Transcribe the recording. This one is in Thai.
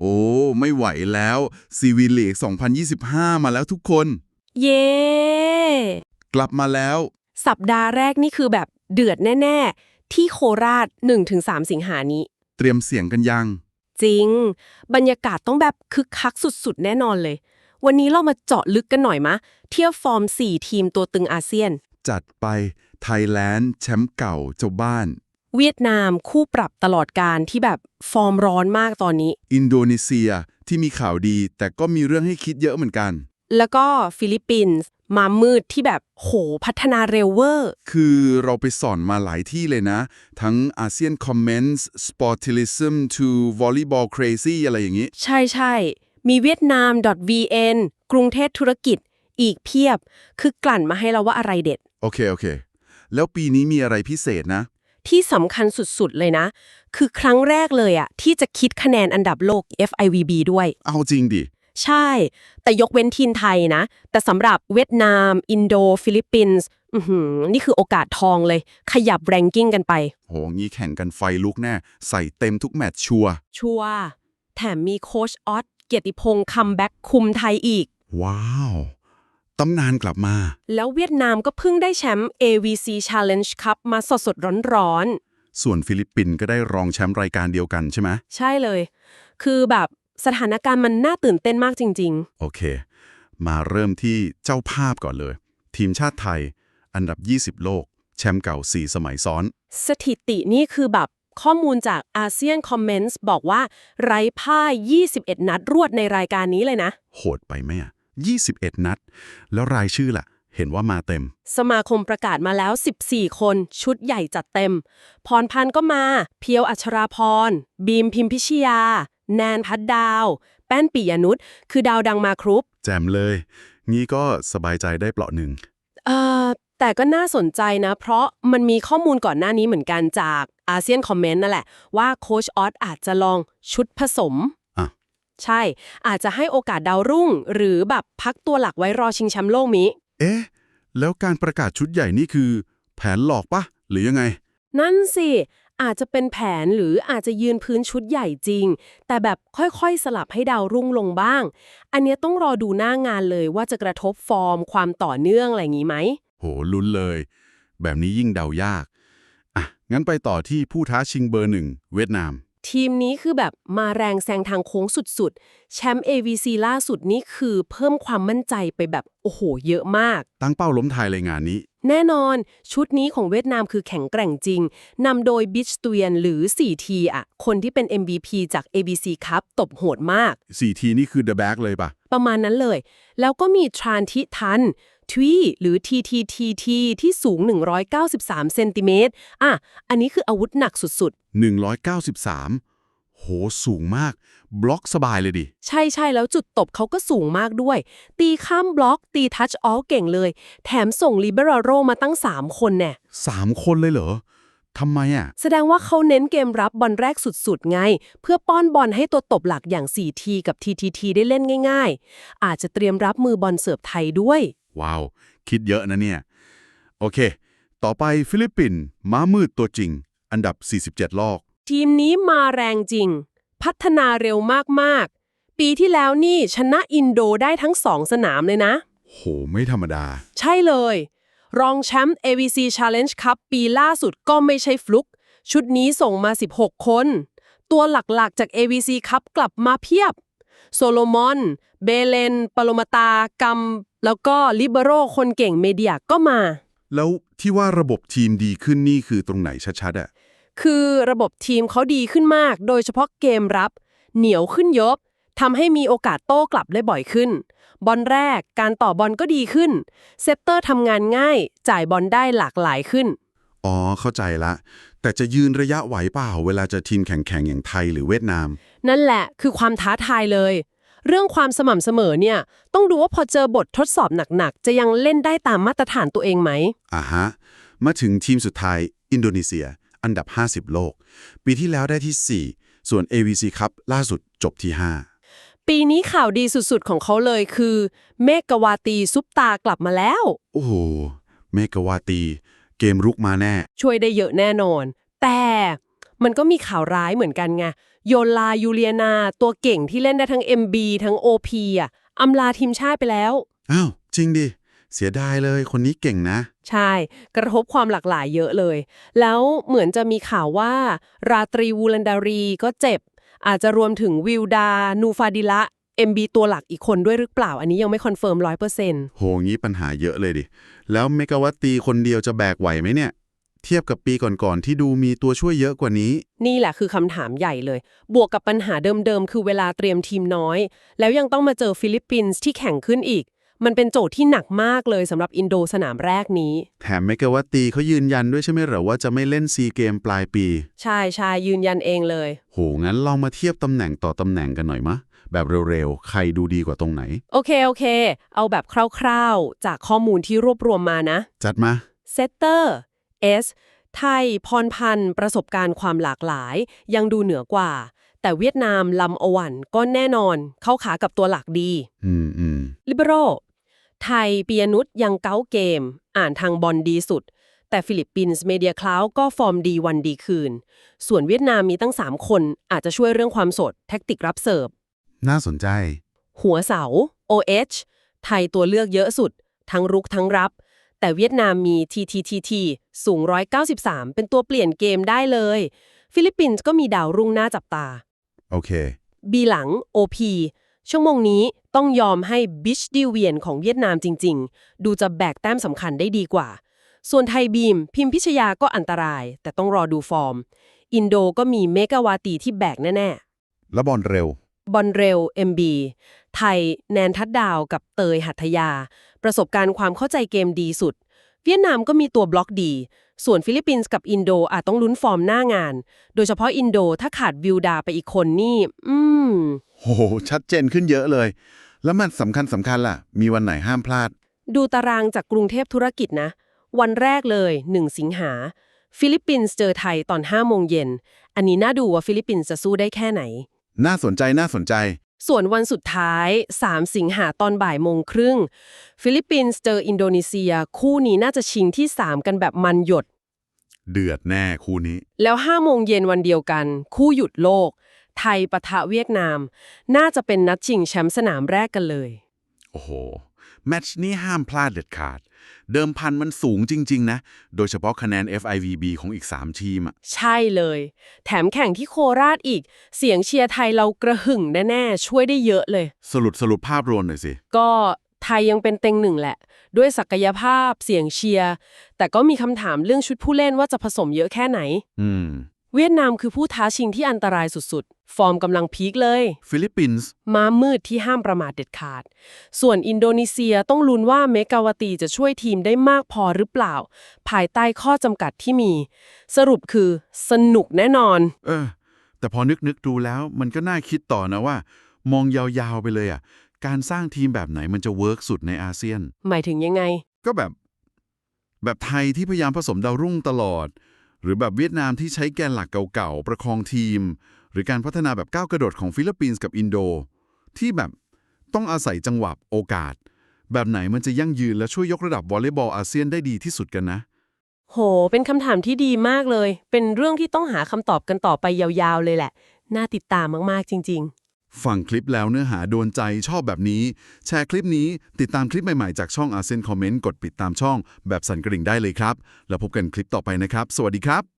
โอ้ ไม่ไหวแล้วซีวีลีก2025 มาแล้วทุกคน เย้กลับมาแล้ว สัปดาห์แรกนี่คือแบบเดือดแน่ ๆ ที่โคราช 1-3 สิงหานี้ เตรียมเสียงกันยัง จริง บรรยากาศต้องแบบคึกคักสุดๆ แน่นอนเลย วันนี้เรามาเจาะลึกกันหน่อยมะ เทียบฟอร์ม 4 ทีมตัวตึงอาเซียน จัดไปไทยแลนด์แชมป์เก่าเจ้าบ้าน เวียดนามคู่ปรับตลอดการที่แบบฟอร์มร้อนมากตอนนี้ อินโดนีเซียที่มีข่าวดี แต่ก็มีเรื่องให้คิดเยอะเหมือนกัน แล้วก็ฟิลิปปินส์มามืดที่แบบโหพัฒนาเร็วเวอร์ คือเราไปสอนมาหลายที่เลยนะ ทั้งอาเซียนคอมเมนต์ Sportilism to Volleyball Crazy อะไรอย่างนี้ ใช่ใช่มีเวียดนาม .vn กรุงเทพธุรกิจ อีกเพียบ คือกลั่นมาให้เราว่าอะไรเด็ด โอเค โอเค แล้วปีนี้มีอะไรพิเศษนะ ที่สำคัญสุดๆ เลยนะ คือครั้งแรกเลยอะที่จะคิดคะแนนอันดับโลก FIVB ด้วย เอาจริงดิ ใช่ แต่ยกเว้นทีมไทยนะ แต่สำหรับเวียดนาม อินโด ฟิลิปปินส์อื้อหือนี่คือโอกาสทองเลย ขยับแรงกิ้งกันไป โห งี้แข่งกันไฟลุกแน่ ใส่เต็มทุกแมตช์ชัวร์ชัวร์แถมมีโค้ชออสเกียรติพงษ์คัมแบ็กคุมไทยอีก ว้าว ตำนานกลับมา แล้วเวียดนามก็เพิ่งได้แชมป์ AVC Challenge Cup มาสดๆร้อนส่วนฟิลิปปินส์ก็ได้รองแชมป์รายการเดียวกันใช่ไหมๆใช่เลย คือแบบสถานการณ์มันน่าตื่นเต้นมากจริงโอเค มาเริ่มที่เจ้าภาพก่อนเลย ทีมชาติไทย อันดับ 20 โลก แชมป์เก่า 4 สมัยซ้อนๆสถิตินี่คือแบบข้อมูลจากอาเซียนคอมเมนต์บอกว่าไร้พ่าย 21 นัดรวดในรายการนี้เลยนะ โหดไปไหมอะ 21 นัด แล้วรายชื่อล่ะ เห็นว่ามาเต็ม สมาคมประกาศมาแล้ว 14 คน ชุดใหญ่จัดเต็ม พรพันธ์ก็มา เพียวอัชราพร บีมพิมพิชยา แนนพัดดาว แป้นปิยนุชคือดาวดังมาครุป แจมเลย งี้ก็สบายใจได้เปลาะหนึ่งเอ่อแต่ก็น่าสนใจนะ เพราะมันมีข้อมูลก่อนหน้านี้เหมือนกันจากอาเซียนคอมเมนต์นั่นแหละ ว่าโคชออสอาจจะลองชุดผสมอะ ใช่ อาจจะให้โอกาสดาวรุ่ง หรือแบบพักตัวหลักไว้รอชิงแชมป์โลกมิ เอ๊ะ แล้วการประกาศชุดใหญ่นี่คือ แผนหลอกปะหรือยังไง นั่นสิ อาจจะเป็นแผนหรืออาจจะยืนพื้นชุดใหญ่จริง แต่แบบค่อยๆ สลับให้ดาวรุ่งลงบ้าง อันเนี้ยต้องรอดูหน้างานเลยว่าจะกระทบฟอร์ม ความต่อเนื่องอะไรอย่างนี้ไหม โหลุ้นเลย แบบนี้ยิ่งเดายาก อะ งั้นไปต่อที่ผู้ท้าชิงเบอร์หนึ่งเวียดนาม ทีมนี้คือแบบมาแรงแซงทางโค้งสุดๆ แชมป์ AVC ล่าสุดนี่คือเพิ่มความมั่นใจไปแบบ โอ้โห เยอะมาก ตั้งเป้าล้มไทยเลยงานนี้ แน่นอน ชุดนี้ของเวียดนามคือแข็งแกร่งจริง นำโดยบิชเตียนหรือ 4T อะ คนที่เป็น MVP จาก ABC ครับตบโหดมาก4ทีนี่คือ The Back เลยปะประมาณนั้นเลย แล้วก็มีทรานทิทัน ทวีหรือ TTTT ที่สูง 193 เซนติเมตรอะ อันนี้คืออาวุธหนักสุด193 โห สูงมาก บล็อกสบายเลยดิ ๆ ใช่ใช่แล้วจุดตบเขาก็สูงมากด้วย ตีข้ามบล็อกตีทัชออลเก่งเลย แถมส่งลิเบราโรมาตั้ง 3 คนแน่3 คนเลยเหรอ ทำไมอะ แสดงว่าเขาเน้นเกมรับบอลแรกสุดๆ ไง เพื่อป้อนบอลให้ตัวตบหลักอย่าง 4T กับ TTT ได้เล่นง่าย ๆ อาจจะเตรียมรับมือบอลเสิร์ฟไทยด้วย ว้าว คิดเยอะนะเนี่ย โอเค ต่อไปฟิลิปปินส์ม้ามืดตัวจริง อันดับ 47โลกทีมนี้มาแรงจริง พัฒนาเร็วมาก ๆ ปีที่แล้วนี่ชนะอินโดได้ทั้งสองสนามเลยนะ โห ไม่ธรรมดา ใช่เลย รองแชมป์ AVC Challenge Cup ปีล่าสุดก็ไม่ใช่ฟลุก ชุดนี้ส่งมา 16 คน ตัวหลักๆจาก AVC Cup กลับมาเพียบ โซโลมอน เบเลนปโลมาตา กัม แล้วก็ลิเบโรคนเก่งเมเดียก็มา แล้วที่ว่าระบบทีมดีขึ้นนี่คือตรงไหนชัดๆอะคือระบบทีมเขาดีขึ้นมาก โดยเฉพาะเกมรับ เหนียวขึ้นเยอะทำให้มีโอกาสโต้กลับได้บ่อยขึ้น บอลแรกการต่อบอลก็ดีขึ้น เซตเตอร์ทำงานง่าย จ่ายบอลได้หลากหลายขึ้น อ๋อ เข้าใจละ แต่จะยืนระยะไหวเปล่าเวลาเจะทีมแข่งๆอย่างไทยหรือเวียดนาม นั่นแหละคือความท้าทายเลย เรื่องความสม่ำเสมอเนี่ย ต้องดูว่าพอเจอบททดสอบหนักๆ จะยังเล่นได้ตามมาตรฐานตัวเองไหมอ่าฮะ มาถึงทีมสุดท้าย อินโดนีเซีย อันดับ 50 โลก ปีที่แล้วได้ที่ 4 ส่วน AVC ครับล่าสุดจบที่ปีนี้ข่าวดีสุดๆของเขาเลยคือ เมกวาตีซุปตากลับมาแล้ว5โอ้โหเมกาวาตี เกมรุกมาแน่ ช่วยได้เยอะแน่นอน แต่มันก็มีข่าวร้ายเหมือนกันไง โยลายูเลียนา ตัวเก่งที่เล่นได้ทั้ง MB ทั้ง OP อะอำลาทีมชาติไปแล้ว อ้าว จริงดิ เสียดายเลยคนนี้เก่งนะ ใช่ กระทบความหลากหลายเยอะเลย แล้วเหมือนจะมีข่าวว่า ราตรีวูลันดารีก็เจ็บ อาจจะรวมถึงวิลดา นูฟาดิละ MB ตัวหลักอีกคนด้วยหรือเปล่า อันนี้ยังไม่คอนเฟิร์มร้อยเปอร์เซ็นต์โหงี้ปัญหาเยอะเลยดิ แล้วเมกะวัตตีคนเดียวจะแบกไหวไหมเนี่ย เทียบกับปีก่อนๆที่ดูมีตัวช่วยเยอะกว่านี้ นี่แหละคือคำถามใหญ่เลย บวกกับปัญหาเดิมๆ คือเวลาเตรียมทีมน้อย แล้วยังต้องมาเจอฟิลิปปินส์ที่แข่งขึ้นอีก มันเป็นโจทย์ที่หนักมากเลยสำหรับอินโดสนามแรกนี้ แถมเมกะวัตตีเขายืนยันด้วยใช่ไหมเหรอว่าจะไม่เล่นซีเกมปลายปี ใช่ใช่ยืนยันเองเลย โหงั้นลองมาเทียบตำแหน่งต่อตำแหน่งกันหน่อยมะ แบบเร็วๆ ใครดูดีกว่าตรงไหน โอเค โอเค เอาแบบคร่าวๆ จากข้อมูลที่รวบรวมมานะ จัดมาเซตเตอร์ S ไทย พรพันธ์ ประสบการณ์ความหลากหลาย ยังดูเหนือกว่า แต่เวียดนามลำอวันก็แน่นอน เข้าขากับตัวหลักดี อืมอืมลิเบโรไทยปียนุษย์ยังเก้าเกม อ่านทางบอลดีสุด แต่ฟิลิปปินส์เมเดียคลาวก็ฟอร์มดีวันดีคืน ส่วนเวียดนามมีตั้ง 3 คนอาจจะช่วยเรื่องความสด แท็กติกรับเสิร์ฟ น่าสนใจ หัวเสา OH ไทยตัวเลือกเยอะสุด ทั้งรุกทั้งรับ แต่เวียดนามมี TTTT สูง 193 เป็นตัวเปลี่ยนเกมได้เลย ฟิลิปปินส์ก็มีดาวรุ่งน่าจับตา โอเค บีหลัง OP ชั่วโมงนี้ต้องยอมให้บิชดิเวียนของเวียดนามจริง ๆ ดูจะแบกแต้มสำคัญได้ดีกว่า ส่วนไทยบีม พิมพิชยาก็อันตราย แต่ต้องรอดูฟอร์ม อินโดก็มีเมกาวาตีที่แบกแน่แล้วบอลเร็วๆ บอลเร็ว MB ไทย แนนทัดดาวกับเตยหัตถยา ประสบการณ์ความเข้าใจเกมดีสุด เวียดนามก็มีตัวบล็อกดี ส่วนฟิลิปปินส์กับอินโดอาจต้องลุ้นฟอร์มหน้างาน โดยเฉพาะอินโดถ้าขาดวิลดาไปอีกคนนี่ อืมโหชัดเจนขึ้นเยอะเลย แล้วมันสำคัญสำคัญล่ะ มีวันไหนห้ามพลาด ดูตารางจากกรุงเทพธุรกิจนะ วันแรกเลย 1 สิงหาฟิลิปปินส์เจอไทยตอน5โมงเย็น อันนี้น่าดูว่าฟิลิปปินส์จะสู้ได้แค่ไหน น่าสนใจน่าสนใจ ส่วนวันสุดท้าย 3 สิงหาตอนบ่ายโมงครึ่ง ฟิลิปปินส์เจออินโดนีเซีย คู่นี้น่าจะชิงที่ 3 กันแบบมันหยด เดือดแน่คู่นี้ แล้ว5โมงเย็นวันเดียวกัน คู่หยุดโลก ไทยปะทะเวียดนาม น่าจะเป็นนัดชิงแชมป์สนามแรกกันเลย โอ้โห แมตช์นี้ห้ามพลาดเด็ดขาด เดิมพันมันสูงจริง ๆ นะ โดยเฉพาะคะแนน FIVB ของอีก 3 ทีมอะใช่เลย แถมแข่งที่โคราชอีก เสียงเชียร์ไทยเรากระหึ่งแน่ๆ ช่วยได้เยอะเลย สรุปสรุปภาพรวมหน่อยสิ ก็ไทยยังเป็นเต็งหนึ่งแหละ ด้วยศักยภาพเสียงเชียร์ แต่ก็มีคำถามเรื่องชุดผู้เล่นว่าจะผสมเยอะแค่ไหน อืม เวียดนามคือผู้ท้าชิงที่อันตรายสุดๆ ฟอร์มกำลังพีคเลย ฟิลิปปินส์ม้ามืดที่ห้ามประมาทเด็ดขาด ส่วนอินโดนีเซียต้องลุ้นว่าเมกาวตีจะช่วยทีมได้มากพอหรือเปล่า ภายใต้ข้อจำกัดที่มี สรุปคือสนุกแน่นอน เออ แต่พอนึกนึกดูแล้วมันก็น่าคิดต่อนะว่า มองยาวๆไปเลยอะ การสร้างทีมแบบไหนมันจะเวิร์กสุดในอาเซียน หมายถึงยังไง ก็แบบ แบบไทยที่พยายามผสมดาวรุ่งตลอด หรือแบบเวียดนามที่ใช้แกนหลักเก่าๆประคองทีม หรือการพัฒนาแบบก้าวกระโดดของฟิลิปปินส์กับอินโด ที่แบบต้องอาศัยจังหวะโอกาส แบบไหนมันจะยั่งยืนและช่วยยกระดับวอลเลย์บอลอาเซียนได้ดีที่สุดกันนะ โห เป็นคำถามที่ดีมากเลย เป็นเรื่องที่ต้องหาคำตอบกันต่อไปยาวๆเลยแหละ น่าติดตามมากๆจริงฟังคลิปแล้วเนื้อหาโดนใจชอบแบบนี้ แชร์คลิปนี้ติดตามคลิปใหม่ๆจากช่องอาเซียนคอมเมนต์กดปิดตามช่อง แบบสั่นกระดิ่งได้เลยครับ แล้วพบกันคลิปต่อไปนะครับ สวัสดีครับ